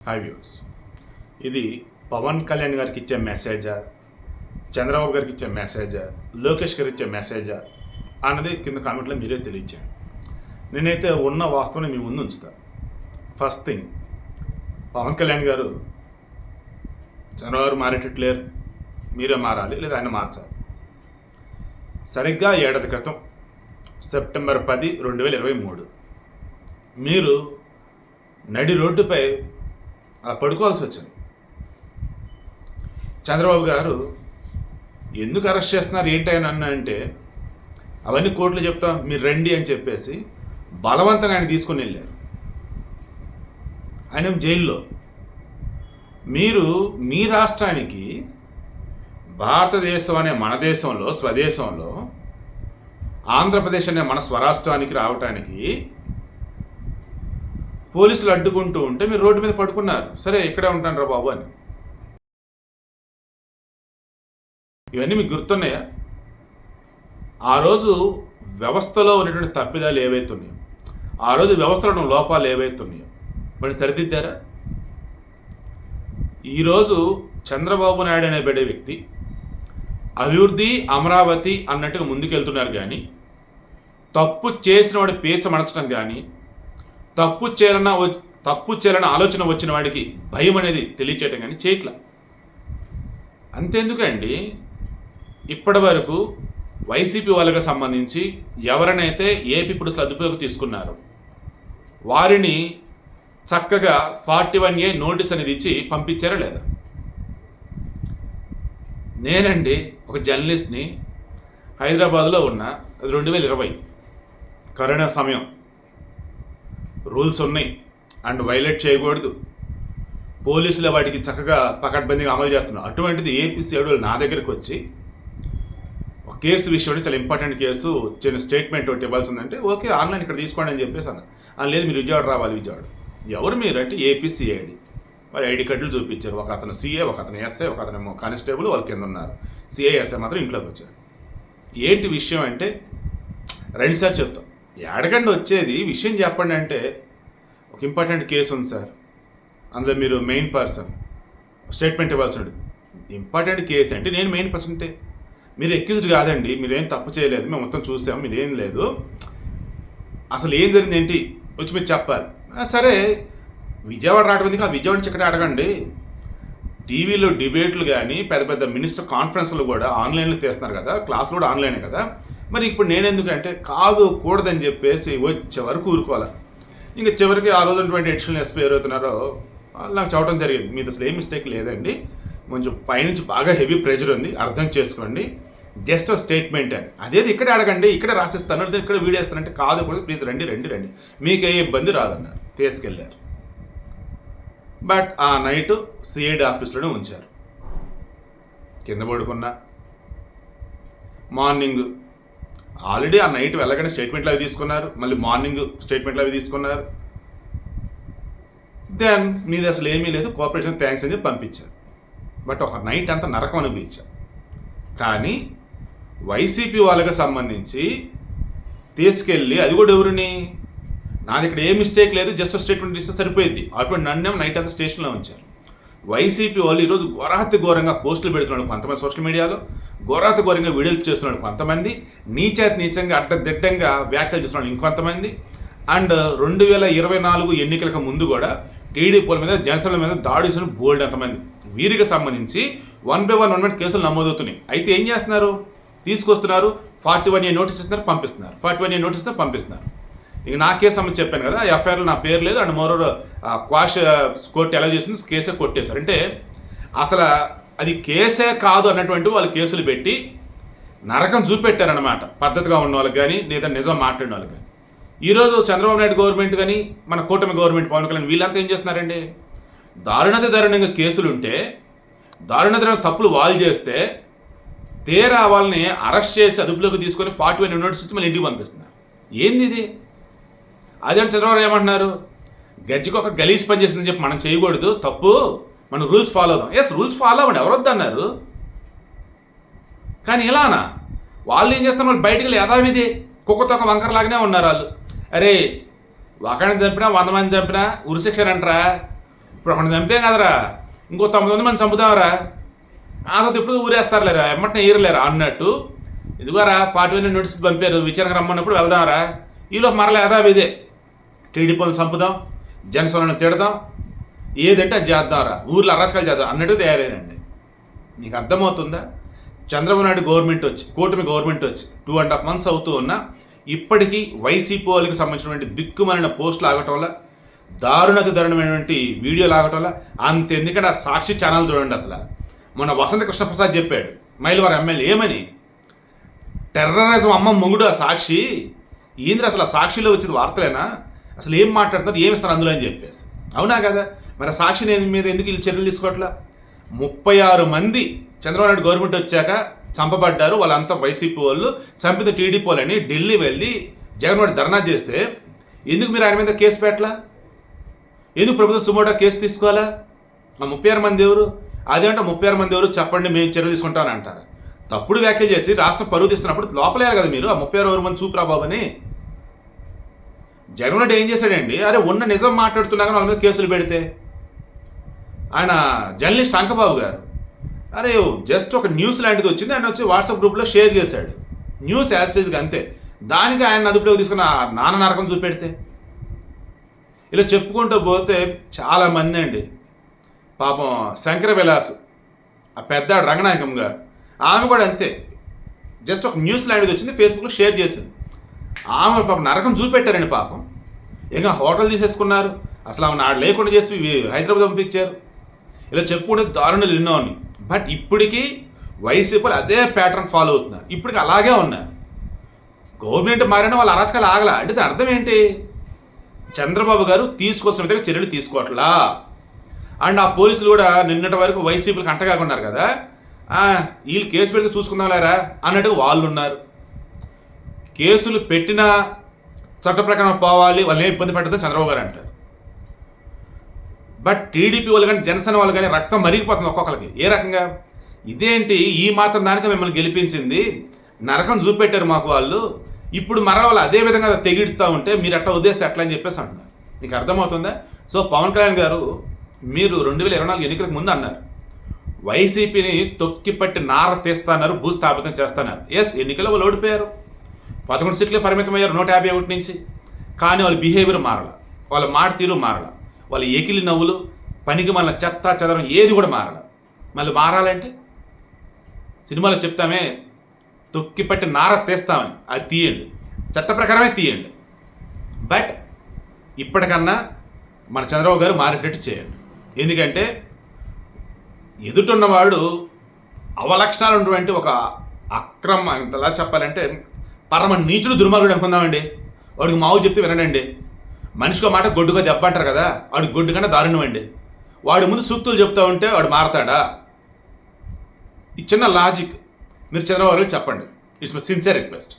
Hi views ఇది పవన్ కళ్యాణ్ గారికి ఇచ్చే మెసేజా చంద్రబాబు గారికి ఇచ్చే మెసేజా లోకేష్ గారికి ఇచ్చే మెసేజా అన్నది కింద కామెంట్లో మీరే తెలియచేయండి. నేనైతే ఉన్న వాస్తవం మీ ముందు ఉంచుతా. ఫస్ట్ థింగ్ పవన్ కళ్యాణ్ గారు చంద్రబాబు గారు మారేటట్టు లేరు మీరే మారాలి లేదా ఆయన మార్చాలి. సరిగ్గా ఏడాది క్రితం సెప్టెంబర్ పది రెండు వేల ఇరవై మూడు మీరు నడి రోడ్డుపై అలా పడుకోవాల్సి వచ్చింది చంద్రబాబు గారు ఎందుకు అరెస్ట్ చేస్తున్నారు? ఏంటి అని అంటే అవన్నీ కోర్టులు చెప్తాం మీరు రండి అని చెప్పేసి బలవంతంగా ఆయన తీసుకుని వెళ్ళారు. ఆయన జైల్లో. మీరు మీ రాష్ట్రానికి భారతదేశం అనే మన దేశంలో స్వదేశంలో ఆంధ్రప్రదేశ్ అనే మన స్వరాష్ట్రానికి రావటానికి పోలీసులు అడ్డుకుంటూ ఉంటే మీరు రోడ్డు మీద పడుకున్నారు. సరే ఇక్కడే ఉంటాను రా బాబు అని. ఇవన్నీ మీకు గుర్తున్నాయా? ఆ రోజు వ్యవస్థలో ఉన్నటువంటి తప్పిదాలు ఏవైతే ఉన్నాయో ఆ రోజు వ్యవస్థలో ఉన్న లోపాలు ఏవైతే ఉన్నాయో మరి సరిదిద్దారా? ఈరోజు చంద్రబాబు నాయుడు అనే పడే వ్యక్తి అభివృద్ధి అమరావతి అన్నట్టుగా ముందుకెళ్తున్నారు కానీ తప్పు చేసిన వాడి పీచ మడచడం కానీ తప్పు చేరన వ- తప్పు చేయాలన్న ఆలోచన వచ్చిన వాడికి భయం అనేది తెలియచేయటం కానీ చేయట్లా. అంతేందుకండి? ఇప్పటి వరకు వైసీపీ వాళ్ళకి సంబంధించి ఎవరినైతే ఏపీ ఇప్పుడు సదుపాయం తీసుకున్నారో వారిని చక్కగా ఫార్టీ వన్ ఏ నోటీస్ అనేది ఇచ్చి పంపించారా లేదా? నేనండి ఒక జర్నలిస్ట్ని హైదరాబాద్లో ఉన్న అది రెండు వేల ఇరవై కరోనా సమయం. రూల్స్ ఉన్నాయి. అండ్ వైలేట్ చేయకూడదు. పోలీసులు వాటికి చక్కగా పకడ్బందీగా అమలు చేస్తున్నారు. అటువంటిది ఏపీ షెడ్యూల్ నా దగ్గరికి వచ్చి ఒక కేసు విషయంలో చాలా ఇంపార్టెంట్ కేసు చిన్న స్టేట్మెంట్ ఒకటి ఇవ్వాల్సి ఉందంటే ఓకే ఆన్లైన్ ఇక్కడ తీసుకోండి అని చెప్పేసి అన్న లేదు మీరు విజయవాడ రావాలి విజయవాడ. ఎవరు మీరు అంటే ఏపీ సిఐడి వారి ఐడి కార్డులు చూపించారు. ఒక అతను సిఏ ఒక అతను ఎస్ఐ ఒక అతను కానిస్టేబుల్ వాళ్ళ కింద ఉన్నారు. సిఐ ఎస్ఐ మాత్రం ఇంట్లోకి వచ్చారు. ఏంటి విషయం అంటే రెండుసార్లు సార్ చెప్తాం. ఎడగండి వచ్చేది విషయం చెప్పండి అంటే ఒక ఇంపార్టెంట్ కేసు ఉంది సార్. అందులో మీరు మెయిన్ పర్సన్ స్టేట్మెంట్ ఇవ్వాల్సి ఉంటుంది. ఇంపార్టెంట్ కేసు అంటే నేను మెయిన్ పర్సన్టే మీరు ఎక్యూజ్డ్ కాదండి మీరేం తప్పు చేయలేదు మేము మొత్తం చూసాం ఇదేం లేదు. అసలు ఏం జరిగింది ఏంటి? వచ్చి మీరు చెప్పాలి. సరే విజయవాడ రావడం ఆ విజయవాడ నుంచి ఇక్కడ అడగండి. టీవీలో డిబేట్లు కానీ పెద్ద పెద్ద మినిస్టర్ కాన్ఫరెన్స్లు కూడా ఆన్లైన్లో తీస్తున్నారు కదా క్లాసులు కూడా ఆన్లైనే కదా. మరి ఇప్పుడు నేను ఎందుకంటే కాదు కూడదని చెప్పేసి వచ్చే వరకు ఊరుకోవాలి. ఇంకా చివరికి ఆ రోజు ఉన్నటువంటి ఎడిషనల్ ఎస్పీ ఎవరైతున్నారో వాళ్ళు నాకు చెప్పడం జరిగింది. మీది అసలు ఏ మిస్టేక్ లేదండి. కొంచెం పైనుంచి బాగా హెవీ ప్రెషర్ ఉంది. అర్థం చేసుకోండి. జస్ట్ స్టేట్మెంట్ అని అదేది ఇక్కడే అడగండి ఇక్కడే రాసిస్తాను లేదా ఇక్కడ వీడియో ఇస్తానంటే కాదు కూడా ప్లీజ్ రండి రండి రండి. మీకు ఏ ఇబ్బంది రాదన్నారు తీసుకెళ్ళారు బట్ ఆ నైట్ సిఐడి ఆఫీస్లోనే ఉంచారు. కింద పడుకున్నా. మార్నింగ్ ఆల్రెడీ ఆ నైట్ వెళ్ళగానే స్టేట్మెంట్లు అవి తీసుకున్నారు మళ్ళీ మార్నింగ్ స్టేట్మెంట్లు అవి తీసుకున్నారు. దెన్ మీది అసలు ఏమీ లేదు కోఆపరేషన్ థ్యాంక్స్ అని చెప్పి పంపించారు. బట్ ఒక నైట్ అంతా నరకం అనిపించారు కానీ వైసీపీ వాళ్ళకి సంబంధించి తీసుకెళ్ళి అది కూడా ఎవరిని? నాది ఇక్కడ ఏ మిస్టేక్ లేదు జస్ట్ స్టేట్మెంట్ ఇస్తే సరిపోయింది అటువంటి నన్నేమో నైట్ అంతా స్టేషన్లో ఉంచారు. వైసీపీ వాళ్ళు ఈరోజు ఘోరాతి ఘోరంగా పోస్టులు పెడుతున్నాడు కొంతమంది సోషల్ మీడియాలో ఘోరాతి ఘోరంగా వీడియోలు చేస్తున్నాడు కొంతమంది నీచేత నీచంగా అడ్డదిడ్డంగా వ్యాఖ్యలు చేస్తున్నాడు ఇంకొంతమంది. అండ్ రెండు వేల ఇరవై నాలుగు ఎన్నికలకు ముందు కూడా టీడీపీల మీద జనసేన మీద దాడి చేసిన బోల్డ్ అంతమంది వీరికి సంబంధించి one by one one one కేసులు నమోదవుతున్నాయి. అయితే ఏం చేస్తున్నారు? తీసుకొస్తున్నారు ఫార్టీ వన్ ఏ నోటీస్ ఇస్తున్నారు పంపిస్తున్నారు. ఫార్టీ వన్ ఏ నోటీస్ పంపిస్తున్నారు. ఇక నా కేసు సంబంధించి చెప్పాను కదా ఎఫ్ఐఆర్లో నా పేరు లేదు అండ్ మోరో క్వాష్ కోర్టు ఎలా చేసింది కేసే కొట్టేశారు. అంటే అసలు అది కేసే కాదు అన్నటువంటి వాళ్ళు కేసులు పెట్టి నరకం చూపెట్టారనమాట పద్ధతిగా ఉన్న వాళ్ళకి కానీ లేదా నిజం మాట్లాడిన వాళ్ళకి కానీ ఈరోజు చంద్రబాబు నాయుడు గవర్నమెంట్ కానీ మన కూటమి గవర్నమెంట్ పవన్ కళ్యాణ్ వీళ్ళంతా ఏం చేస్తున్నారండి? దారుణత దారుణంగా కేసులు ఉంటే దారుణ తప్పులు వాళ్ళు చేస్తే తీరా వాళ్ళని అరెస్ట్ చేసి అదుపులోకి తీసుకొని ఫార్టీ వన్ యూనిట్స్ ఇచ్చి మళ్ళీ ఇంటికి పంపిస్తున్నారు. ఏంది ఇది? అదే చంద్రబాబు ఏమంటున్నారు? గజ్జికి ఒక గలీజ్ పని చేసిందని చెప్పి మనం చేయకూడదు తప్పు. మనం రూల్స్ ఫాలో అవుదాం. ఎస్ రూల్స్ ఫాలో అవ్వండి ఎవరు వద్దన్నారు? కానీ ఇలానా? వాళ్ళు ఏం చేస్తారు వాళ్ళు బయటికి యథావిధి కుక్కతో ఒక వంకరలాగానే ఉన్నారు వాళ్ళు. అరే ఒకరిని చంపినా వంద మంది చంపినా ఉరిశిక్షణ అంటారా? ఇప్పుడు ఒకటి చంపేం కదరా. ఇంకో తొమ్మిది మంది మంది చంపుదామరా ఆ తర్వాత ఇప్పుడు ఊరేస్తారులేరా? ఎమ్మటనే ఈరలేరా అన్నట్టు. ఇదిగోరా ఫార్టీ వన్ నోటీస్ పంపారు విచారణకు రమ్మన్నప్పుడు వెళ్దామరా ఈలో మరలా యథావిధే టీడీపీని చంపుదాం జనసేనను తిడదాం ఏదంటే అది చేద్దాంరా ఊర్లో అరాచకాలు చేద్దాం. అన్నట్టు తయారైనండి నీకు అర్థమవుతుందా? చంద్రబాబు నాయుడు గవర్నమెంట్ వచ్చి కూటమి గవర్నమెంట్ వచ్చి టూ అండ్ హాఫ్ మంత్స్ అవుతూ ఉన్నా ఇప్పటికీ వైసీపీ వాళ్ళకి సంబంధించినటువంటి దిక్కుమాలిన పోస్టులు ఆగటం వల్ల దారుణకు దారుణమైనటువంటి వీడియోలు ఆగటం వల్ల అంత ఎందుకంటే ఆ సాక్షి ఛానల్ చూడండి అసలు. మొన్న వసంత కృష్ణప్రసాద్ చెప్పాడు మైలవారి ఎమ్మెల్యే ఏమని? టెర్రరిజం అమ్మ మొగుడు ఆ సాక్షి? ఏంద్ర అసలు ఆ సాక్షిలో వచ్చిన వార్తలేనా? అసలు ఏం మాట్లాడుతున్నారు ఏమి ఇస్తారు అందులో అని చెప్పేసి. అవునా కదా? మరి సాక్షి నేను మీద ఎందుకు వీళ్ళు చర్యలు తీసుకోవట్లా? ముప్పై ఆరు మంది చంద్రబాబు నాయుడు గవర్నమెంట్ వచ్చాక చంపబడ్డారు. వాళ్ళంతా వైసీపీ వాళ్ళు చంపిన టీడీపీ వాళ్ళని ఢిల్లీ వెళ్ళి జగన్మోహన్ ధర్నా చేస్తే ఎందుకు మీరు ఆయన మీద కేసు పెట్టలా? ఎందుకు ప్రభుత్వం సుమోటో కేసు తీసుకోవాలా? ఆ ముప్పై ఆరు మంది ఎవరు? అదేంటే ముప్పై ఆరు మంది ఎవరు? చెప్పండి మేము చర్యలు తీసుకుంటానంటారు తప్పుడు వ్యాఖ్యలు చేసి రాష్ట్రం పరువు తీస్తున్నప్పుడు లోపలే కదా మీరు? ఆ ముప్పై ఆరు మంది చూపురా బాబని జగన్ రెడ్డి ఏం చేశాడండి? అరే ఉన్న నిజం మాట్లాడుతున్నాక వాళ్ళ మీద కేసులు పెడితే? ఆయన జర్నలిస్ట్ అంకబాబు గారు. అరే జస్ట్ ఒక న్యూస్ లాంటిది వచ్చింది. ఆయన వచ్చి వాట్సాప్ గ్రూప్లో షేర్ చేశాడు. న్యూస్ యాస్టేజ్గా అంతే. దానికి ఆయన అదుపులోకి తీసుకున్న ఆ నాన్న నరకం చూపెడితే? ఇలా చెప్పుకుంటూ పోతే చాలా మంది అండి. పాపం శంకర విలాస్ ఆ పెద్ద రంగనాయకం గారు ఆమె కూడా అంతే. జస్ట్ ఒక న్యూస్ లాంటిది వచ్చింది ఫేస్బుక్లో షేర్ చేసింది. ఆమె పాపం నరకం చూపెట్టారండి పాపం. ఇంకా హోటల్ తీసేసుకున్నారు. అసలు ఆమె నాడు లేకుండా చేసి హైదరాబాద్ పంపించారు. ఇలా చెప్పుకుంటే దారుణాలు ఎన్నో బట్ ఇప్పటికీ వైసీపీలు అదే ప్యాటర్న్ ఫాలో అవుతున్నారు. ఇప్పటికి అలాగే ఉన్నారు. గవర్నమెంట్ మారిన వాళ్ళ అరాచకాలు ఆగల. అంటే దాని అర్థం ఏంటి? చంద్రబాబు గారు తీసుకొస్తున్న చర్యలు తీసుకోవట్లా. అండ్ ఆ పోలీసులు కూడా నిన్నటి వరకు వైసీపీలకు అంటగాకున్నారు కదా. వీళ్ళు కేసు పెడితే చూసుకుందాం లేరా అన్నట్టుగా వాళ్ళు ఉన్నారు. కేసులు పెట్టినా చట్ట ప్రకారం పోవాలి వాళ్ళని ఏం ఇబ్బంది పెట్టదని చంద్రబాబు గారు అంటారు. బట్ టీడీపీ వాళ్ళు కానీ జనసేన వాళ్ళు కానీ రక్తం మరిగిపోతుంది ఒక్కొక్కరికి ఏ రకంగా? ఇదేంటి? ఈ మాత్రం దానికి మిమ్మల్ని గెలిపించింది. నరకం చూపెట్టారు మాకు వాళ్ళు. ఇప్పుడు మరో వాళ్ళు అదే విధంగా తెగిడుస్తూ ఉంటే మీరు అట్లా ఉద్దేశం ఎట్లా అని చెప్పేసి అంటున్నారు. మీకు అర్థమవుతుందా? సో పవన్ కళ్యాణ్ గారు మీరు రెండు వేల ఇరవై నాలుగు ఎన్నికలకు ముందు అన్నారు. వైసీపీని తొక్కిపట్టి నార తీస్తాన్నారు భూస్థాపితం చేస్తున్నారు. ఎస్ ఎన్నికల్లో వాళ్ళు ఓడిపోయారు. పదకొండు సీట్లే పరిమితం అయ్యారు నూట యాభై ఒకటి నుంచి. కానీ వాళ్ళ బిహేవియర్ మారల. వాళ్ళ మాట తీరు మారల. వాళ్ళ ఏకిలి నవ్వులు పనికి మళ్ళీ చెత్త చెదరం ఏది కూడా మారల. మళ్ళీ మారాలంటే సినిమాలో చెప్తామే తొక్కిపట్టి నార తీస్తామని. అది తీయండి. చట్ట ప్రకారమే తీయండి. బట్ ఇప్పటికన్నా మన చంద్రబాబు గారు మారేటట్టు చేయండి. ఎందుకంటే ఎదుటున్నవాడు అవలక్షణాలు ఉన్నటువంటి ఒక అక్రమ ఎలా చెప్పాలంటే పరమ నీచుడు దుర్మార్గుడు అనుకుందామండి. వాడికి మావు చెప్తే వినడండి. మనిషికి మాట గొడ్డుగా దెబ్బంటారు కదా వాడికి గొడ్డు కన్నా దారుణం అండి వాడి ముందు సూక్తులు చెప్తా ఉంటే వాడు మారతాడా? ఈ చిన్న లాజిక్. మీరు చంద్రబాబు చెప్పండి. It's my sincere request